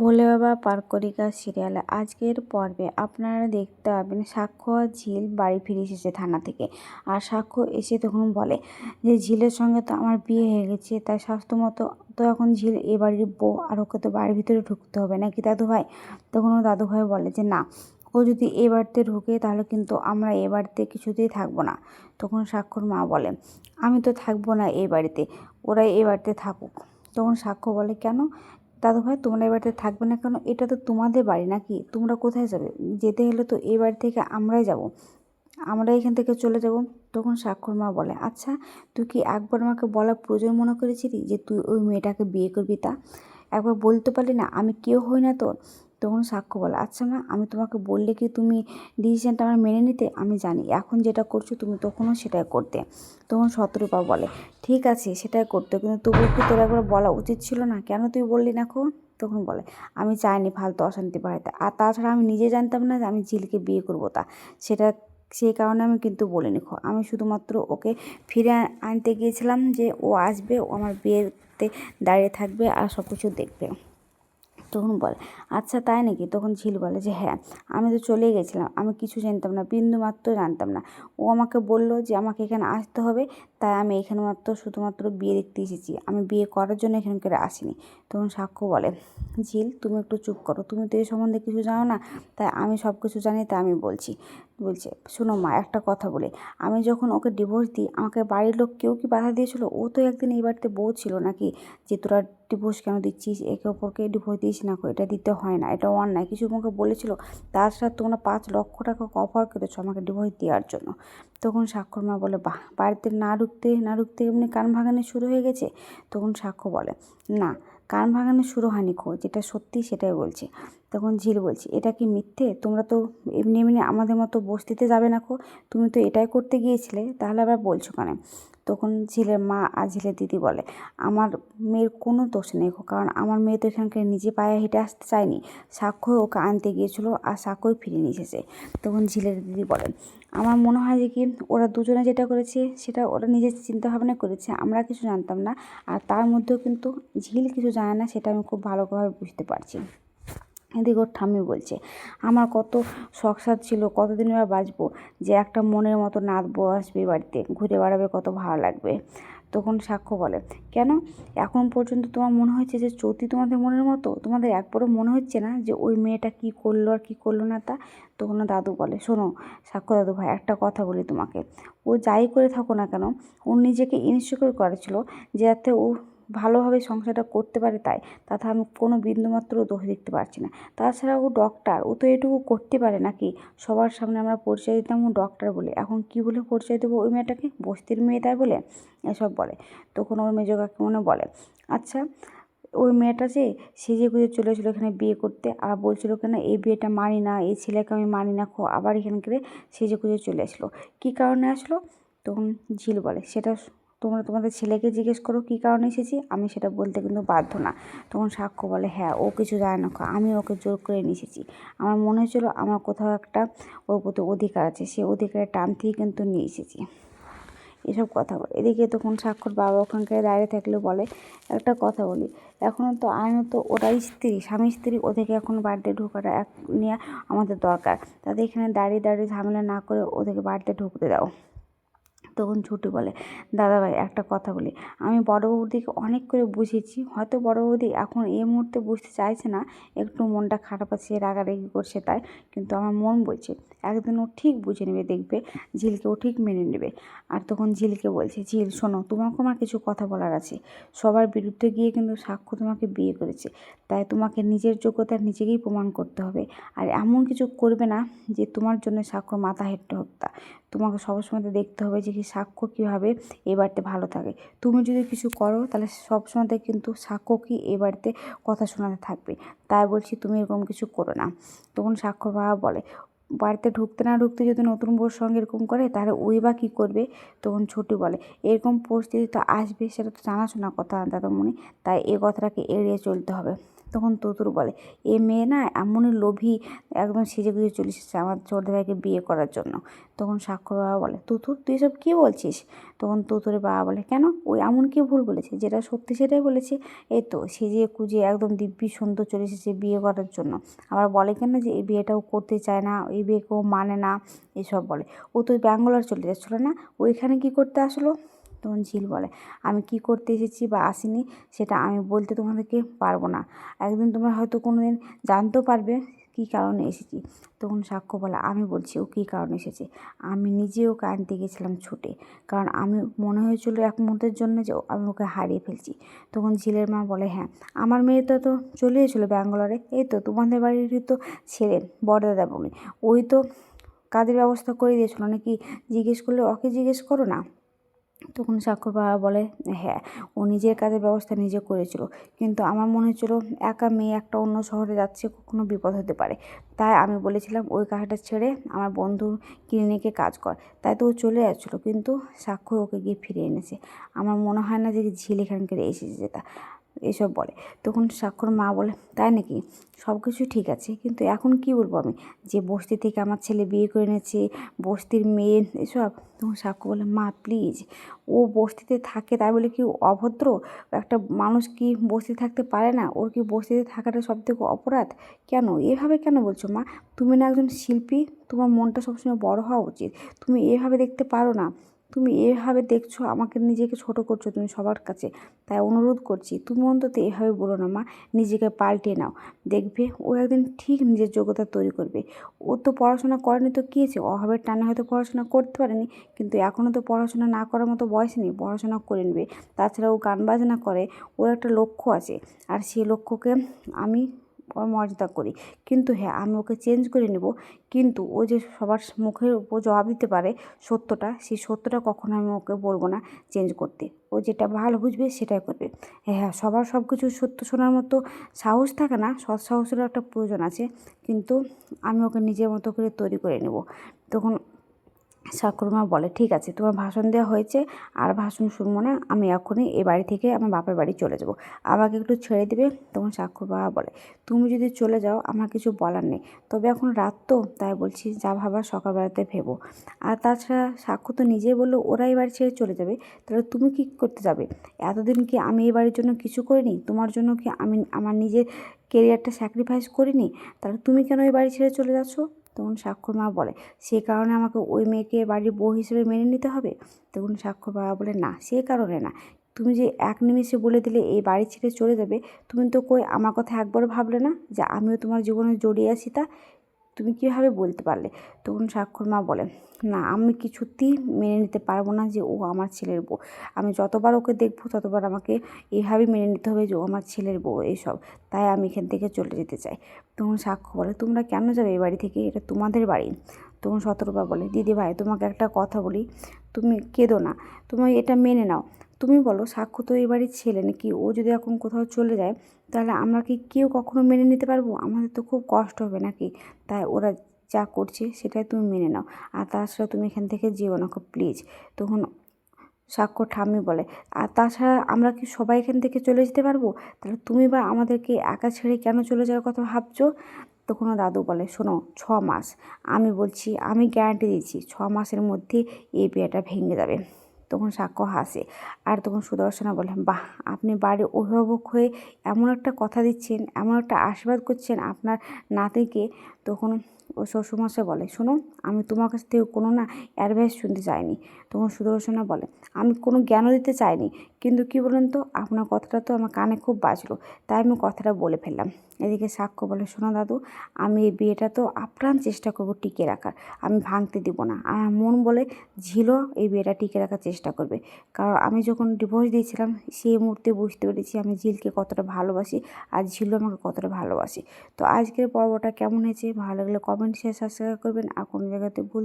ভোলে বাবা পারকরিকা সিরিয়ালে। আজকের পর্বে আপনারা দেখতে পাবেন সাক্ষ্য আর ঝিল বাড়ি ফিরে এসেছে থানা থেকে। আর সাক্ষ্য এসে তখন বলে যে, ঝিলের সঙ্গে তো আমার বিয়ে হয়ে গেছে, তাই স্বাস্থ্যমতো তো এখন ঝিল এ বাড়ির বউ আর ওকে তো বাড়ির ভিতরে ঢুকতে হবে, নাকি দাদু ভাই তখন ও দাদু ভাই বলে যে, না, ও যদি এ বাড়িতে ঢুকে তাহলে কিন্তু আমরা এ বাড়িতে কিছুতেই থাকব না। তখন সাক্ষর মা বলে, আমি তো থাকব না এই বাড়িতে, ওরাই এ বাড়িতে থাকুক। তখন সাক্ষ্য বলে, কেন? দাদু ভাই, তোমরা এ বাড়িতে থাকবে না কেন? এটা তো তোমাদের বাড়ি নাকি? তোমরা কোথায় যাবে? যেতে হলে তো এই বাড়ি থেকে আমরাই যাব। আমরা এখান থেকে চলে যাব, তখন স্বাক্ষর মা বলে আচ্ছা তুই কি একবার আমাকে বলার প্রয়োজন মনে করেছিলি যে তুই ওই মেয়েটাকে বিয়ে করবি তা? একবার বলতে পারলি না, আমি কেউ হই না তোর। তখন সাক্ষ্য বলে আচ্ছা মা, আমি তোমাকে বললে কি তুমি ডিসিশনটা আমার মেনে নিতে? আমি জানি, এখন যেটা করছ তুমি তখনও সেটাই করতে। তখন শতরূপা বলে, ঠিক আছে, সেটাই করতে, কিন্তু তবুও কি তোর একবার বলা উচিত ছিল না? কেন তুই বললি না খো তখন বলে, আমি চাইনি ফালতু অশান্তি বাড়াতে আর তাছাড়া আমি নিজে জানতাম না যে আমি ঝিলকে বিয়ে করব তা। সেটা সেই কারণে আমি কিন্তু বলিনি আমি শুধুমাত্র ওকে ফিরে আনতে গিয়েছিলাম যে ও আসবে, ও আমার বিয়েতে দাঁড়িয়ে থাকবে আর সব কিছু দেখবে। তখন বলে আচ্ছা তাই নাকি? তখন ঝিল বলে যে হ্যাঁ আমি তো চলে গেছিলাম, আমি কিছু জানতাম না, বিন্দু মাত্র জানতাম না। ও আমাকে বলল যে, আমাকে এখানে আসতে হবে, তাই আমি এখানে মাত্র শুধুমাত্র বিয়ে দেখতে এসেছি, আমি বিয়ে করার জন্য এখানকার আসিনি। তখন সাক্ষ্য বলে, ঝিল, তুমি একটু চুপ করো, তুমি তো এ সম্বন্ধে কিছু জানো না, তাই আমি সব কিছু জানি, তাই আমি বলছি। বলছে, শোনো মা, একটা কথা বলে। আমি যখন ওকে ডিভোর্স দিই, আমাকে বাড়ির লোক কেউ কি বাধা দিয়েছিল? ও তো একদিন এই বাড়িতে বউ ছিল নাকি? যে তোরা ডিভোর্স কেন দিচ্ছিস? একে অপরকে ডিভোর্স দিস না এটা দিতে হয় না, এটা অন্যায়। কিছু আমাকে বলেছিল তাছাড়া তোমরা পাঁচ লক্ষ টাকা অফার করেছ আমাকে ডিভোর্স দেওয়ার জন্য। তখন সাক্ষর মা বলে, বাহ, বাড়িতে না ঢুকতে না ঢুকতে এমনি কান ভাঙানো শুরু হয়ে গেছে? তখন সাক্ষ্য বলে, না, কান ভাঙানো শুরু হয়নি খো যেটা সত্যি সেটাই বলছে। তখন ঝিল বলছে, এটা কি মিথ্যে? তোমরা তো এমনি এমনি আমাদের মতো বস্তিতে যাবে না খো তুমি তো এটাই করতে গিয়েছিলে? তাহলে আবার বলছো কেন? তখন ঝিলের মা আর ঝিলের দিদি বলে, আমার মেয়ের কোনো দোষ নেই কারণ আমার মেয়ে তো এখানকে নিজে পায়ে হেঁটে আসতে চায়নি। সাক্ষ্য ওকে আনতে গিয়েছিল আর সাক্ষ্যই ফিরে নিয়ে এসেছে। তখন ঝিলের দিদি বলেন আমার মনে হয় যে কি, ওরা দুজনে যেটা করেছে সেটা ওরা নিজের চিন্তাভাবনা করেছে, আমরা কিছু জানতাম না। আর তার মধ্যেও কিন্তু ঝিল কিছু জানে না, সেটা আমি খুব ভালোভাবে বুঝতে পারছি। এদিকে ওর ঠাম্মি বলছে, আমার কত শখ সাদ ছিল, কতদিন এবার বাঁচবো? যে একটা মনের মতো নাচবো আসবে বাড়িতে, ঘুরে বেড়াবে, কত ভালো লাগবে। তখন সাক্ষ্য বলে, কেন? এখন পর্যন্ত তোমার মনে হচ্ছে যে চতি তোমাদের মনের মতো? তোমাদের একবারও মনে হচ্ছে না যে ওই মেয়েটা কি করল আর কি করল না তা? তখন দাদু বলে, শোনো সাক্ষ্য দাদু ভাই, একটা কথা বলি তোমাকে। ও যাই করে থাকো না কেন, ও নিজেকে ইনসিকিউর করেছিল যাতে ও ভালোভাবে সংসারটা করতে পারে তাই, তাতে আমি কোনো বিন্দুমাত্র দোষ দেখতে পারছি না। তাছাড়া ও ডক্টর ও তো এটুকু করতে পারে নাকি? সবার সামনে আমরা পরিচয় দিতাম ও ডক্টর বলে। এখন কি বলে পরিচয় দেবো ওই মেয়েটাকে? বস্তির মেয়ে তাই বলে? এসব বলে। তখন ওর মেজো মনে বলে আচ্ছা ওই মেয়েটা যে সেজে গুজে চলে এসেছিল এখানে বিয়ে করতে, আর বলছিল কেন এই বিয়েটা মানি না, এই ছেলেকে আমি মানি না, খো, আবার এখানকারে সেজে গুজে চলে আসলো কী কারণে আসলো? তখন ঝিল বলে, সেটা তোমরা তোমাদের ছেলেকে জিজ্ঞেস করো কী কারণে এসেছি, আমি সেটা বলতে কিন্তু বাধ্য না। তখন সাক্ষ্য বলে হ্যাঁ ও কিছু জানে না, আমি ওকে জোর করে নিয়ে এসেছি। আমার মনে হয়েছিল আমার কোথাও একটা ওর প্রতি অধিকার আছে সেই অধিকারের টান থেকে কিন্তু নিয়ে এসেছি। এসব কথা বলে। এদিকে তখন স্বাক্ষর বাবা ওখানকার দাঁড়িয়ে থাকলে বলে, একটা কথা বলি এখনও তো আইনত ওটাই স্ত্রী, স্বামী স্ত্রী ওদেরকে এখন বাড়িতে ঢোকাটা এক নিয়ে আমাদের দরকার। তাদের এখানে দাঁড়িয়ে দাঁড়িয়ে ঝামেলা না করে ওদেরকে বাড়িতে ঢুকতে দাও। তখন ছুটি বলে, দাদাভাই, একটা কথা বলি। আমি বড় বৌদিকে অনেক করে বুঝিয়েছি। হয়তো বড় বৌদি এখন এই মুহূর্তে বুঝতে চাইছে না, একটু মনটা খারাপ আছে, রাগারাগি করছে তাই। কিন্তু আমার মন বলছে, একদিন ও ঠিক বুঝে নেবে, দেখবে ঝিলকে ও ঠিক মেনে নেবে। আর তখন ঝিলকে বলছে, ঝিল, শোনো তোমাকে আমার কিছু কথা বলার আছে। সবার বিরুদ্ধে গিয়ে কিন্তু সাক্ষ্য তোমাকে বিয়ে করেছে। তাই তোমাকে নিজের যোগ্যতা নিজেকেই প্রমাণ করতে হবে। আর এমন কিছু করবে না যে তোমার জন্য সাক্ষ্য মাথা হেঁটে হত্যা তোমাকে সবসময় দেখতে হবে যে কি সাক্ষ্য কীভাবে এ বাড়িতে ভালো থাকে। তুমি যদি কিছু করো, তাহলে সবসময় কিন্তু সাক্ষ্য কি এ বাড়িতে কথা শোনাতে থাকবে। তাই বলছি তুমি এরকম কিছু করো না। তখন সাক্ষ্য বাবা বলে, বাড়িতে ঢুকতে না ঢুকতে যদি নতুন বউর সঙ্গে এরকম করে, তাহলে ওই বা কী করবে? তখন ছোটি বলে, এরকম পরিস্থিতি তো আসবে, সেটা তো জানাশোনা কথা দাদামণি তাই এ কথাটাকে এড়িয়ে চলতে হবে। তখন তুতুর বলে, এ মেয়ে না এমনই লোভী, একদম সেজে গুজে চলে এসেছে আমার ছোট ভাইকে বিয়ে করার জন্য। তখন স্বাক্ষর বাবা বলে, তুতুর, তুই সব কী বলছিস? তখন তুতুরের বাবা বলে, কেন? ওই এমন কি ভুল বলেছে? যেটা সত্যি সেটাই বলেছে? এই তো, সেজে কুজে একদম দিব্যি সুন্দর চলে এসেছে বিয়ে করার জন্য। আবার বলে কেন যে, এই বিয়েটাও করতে চায় না, এই বিয়েকেও মানে না? এসব বলে, ও তো ব্যাঙ্গালোর চলে যাচ্ছিল না? ওইখানে কি করতে আসলো? তখন ঝিল বলে। আমি কি করতে এসেছি বা আসিনি সেটা আমি বলতে তোমাদেরকে পারব না। একদিন তোমরা হয়তো কোনো দিন জানতেও পারবে কী কারণে এসেছি। তখন সাক্ষ্য বলে, আমি বলছি, ও কী কারণে এসেছে? আমি নিজে ওকে গেছিলাম ছুটে। কারণ আমি মনে হয়েছিল এক মুহূর্তের জন্য যে আমি ওকে হারিয়ে ফেলছি। তখন ঝিলের মা বলে হ্যাঁ আমার মেয়ে তো তো চলে এসেছিল ব্যাঙ্গালোরে। এই তো, তোমাদের বাড়িরই তো ছেলে বড়দাদা বলে ওই তো কাজের ব্যবস্থা করে দিয়েছিল। নাকি জিজ্ঞেস করলে ওকে জিজ্ঞেস করো না? তখন সাক্ষর বাবা বলে হ্যাঁ ও নিজের কাজের ব্যবস্থা নিজে করেছিল। কিন্তু আমার মনে হচ্ছিল একা মেয়ে একটা অন্য শহরে যাচ্ছে কখনো বিপদ হতে পারে। তাই আমি বলেছিলাম, ওই কাজটা ছেড়ে আমার বন্ধুর ক্লিনিকে কাজ কর। তাই তো ও চলে যাচ্ছিল। কিন্তু সাক্ষর ওকে গিয়ে ফিরে এনেছে। আমার মনে হয় না যে ঝিল এখানকার এসেছে যেটা এসব বলে। তখন সাক্ষর মা বলে, তাই নাকি? সব কিছু ঠিক আছে। কিন্তু এখন কি বলব আমি? যে বস্তি থেকে আমার ছেলে বিয়ে করে এনেছে, বস্তির মেয়ে, এসব? তখন সাক্ষ্য বলে, মা প্লিজ ও বস্তিতে থাকে তাই বলে কি অভদ্র? একটা মানুষ কি বস্তি থাকতে পারে না? ওর কি বস্তিতে থাকাটা সব থেকে অপরাধ? কেন? এভাবে কেন বলছো মা? তুমি না একজন শিল্পী, তোমার মনটা সবসময় বড় হওয়া উচিত। তুমি এভাবে দেখতে পারো না। তুমি এভাবে দেখছ, আমাকে নিজেকে ছোট করছ, তুমি সবার কাছে। তাই অনুরোধ করছি, তুমি অন্তত এভাবে বলো না মা, নিজেকে পাল্টে নাও। দেখবে, ও একদিন ঠিক নিজের যোগ্যতা তৈরি করবে। ও তো পড়াশোনা করেনি তো কী আছে অভাবের টানে হয়তো পড়াশোনা করতে পারেনি, কিন্তু এখনও তো পড়াশোনা না করার মতো বয়স নেই, পড়াশোনা করে নেবে। তাছাড়া ও গান বাজনা করে, ওর একটা লক্ষ্য আছে। আর সেই লক্ষ্যকে আমি মর্যাদা করি। কিন্তু হ্যাঁ আমি ওকে চেঞ্জ করে নেব। কিন্তু ও যে সবার মুখের উপর জবাব দিতে পারে সত্যটা, সেই সত্যটা কখনো আমি ওকে বলব না চেঞ্জ করতে। ও যেটা ভালো বুঝবে সেটাই করবে। হ্যাঁ সবার সব কিছু সত্য শোনার মতো সাহস থাকে না, সৎ সাহসেরও একটা প্রয়োজন আছে। কিন্তু আমি ওকে নিজের মতো করে তৈরি করে নেব। তখন মা বলে, ঠিক আছে, তোমার ভাষণ দেওয়া হয়েছে, আর ভাষণ শুনব না, আমি এখনই এ বাড়ি থেকে আমার বাপের বাড়ি চলে যাব। আমাকে একটু ছেড়ে দেবে? তখন সাক্ষর বাবা বলে, তুমি যদি চলে যাও, আমার কিছু বলার নেই। তবে এখন রাত তো, তাই বলছি যা ভাবার সকালবেলাতে ভেবো। আর তাছাড়া সাক্ষ্য তো নিজেই বলল ওরা বাড়ি ছেড়ে চলে যাবে, তাহলে তুমি কি করতে যাবে? এতদিন কি আমি এই বাড়ির জন্য কিছু করিনি? তোমার জন্য কি আমি আমার নিজের কেরিয়ারটা স্যাক্রিফাইস করিনি? তাহলে তুমি কেন এই বাড়ি ছেড়ে চলে যাচ্ছো? তখন সাক্ষর মা বলে, সে কারণে আমাকে ওই মেয়েকে বাড়ির বউ হিসেবে মেনে নিতে হবে? তখন সাক্ষর বাবা বলে, না, সে কারণে না। তুমি যে এক নিমিষে বলে দিলে এই বাড়ি ছেড়ে চলে যাবে, তুমি তো কই আমার কথা একবারও ভাবলে না যে আমিও তোমার জীবনে জড়িয়ে আছি তা? তুমি কীভাবে বলতে পারলে? তখন স্বাক্ষর মা বলে না, আমি কিছুতেই মেনে নিতে পারব না যে ও আমার ছেলের বউ। আমি যতবার ওকে দেখব, ততবার আমাকে এইভাবেই মেনে নিতে হবে যে ও আমার ছেলের বউ এইসব। তাই আমি এখান থেকে চলে যেতে চাই। তখন সাক্ষ্য বলে, তোমরা কেন যাবে এই বাড়ি থেকে? এটা তোমাদের বাড়ি। তখন সতর্কবা বলে, দিদি ভাই, তোমাকে একটা কথা বলি। তুমি কেঁদো না। তুমি এটা মেনে নাও। তুমি বলো, সাক্ষ্য তো বাড়ির ছেলে নাকি? ও যদি এখন কোথাও চলে যায়, তাহলে আমরা কি কেউ কখনো মেনে নিতে পারব? আমাদের তো খুব কষ্ট হবে নাকি? তাই ওরা যা করছে সেটাই তুমি মেনে নাও। আর তাছাড়া তুমি এখান থেকে যেও না খুব প্লিজ তখন সাক্ষ্য ঠাম্মি বলে, আর তাছাড়া আমরা কি সবাই এখান থেকে চলে যেতে পারব? তাহলে তুমি বা আমাদেরকে একা ছেড়ে কেন চলে যাওয়ার কথা ভাবছ? তখনও দাদু বলে, শোনো, ছ মাস। আমি বলছি, আমি গ্যারান্টি দিচ্ছি, ছ মাসের মধ্যে এই বিয়েটা ভেঙে যাবে। তখন সাক্ষ্য হাসে। আর তখন সুদর্শনা বলে বাহ, আপনি বাড়ির অভিভাবক হয়ে এমন একটা কথা দিচ্ছেন, এমন একটা আশীর্বাদ করছেন আপনার নাতিকে? তখন ও শ্বশুরমশাই বলে, শোনো, আমি তোমার কাছ থেকে কোনো না অ্যাডভাইস শুনতে চাইনি। তখন সুদর্শনা বলে, আমি কোনো জ্ঞানও দিতে চাইনি, কিন্তু কি বলুন তো, আপনার কথাটা তো আমার কানে খুব বাজলো, তাই আমি কথাটা বলে ফেললাম। এদিকে সাক্ষ্য বলে, শোনো দাদু, আমি এই বিয়েটা তো আপ্রাণ চেষ্টা করব টিকে রাখার, আমি ভাঙতে দিব না। আমার মন বলে ঝিলও এই বিয়েটা টিকে রাখার চেষ্টা করবে। কারণ আমি যখন ডিভোর্স দিয়েছিলাম, সেই মুহূর্তে বুঝতে পেরেছি আমি ঝিলকে কতটা ভালোবাসি আর ঝিলও আমাকে কতটা ভালোবাসি। তো আজকের পর্বটা কেমন হয়েছে? ভালো লাগলে কমেন্ট শেয়ার সাবস্ক্রাইব করবেন। আর কোনো জায়গাতে ভুল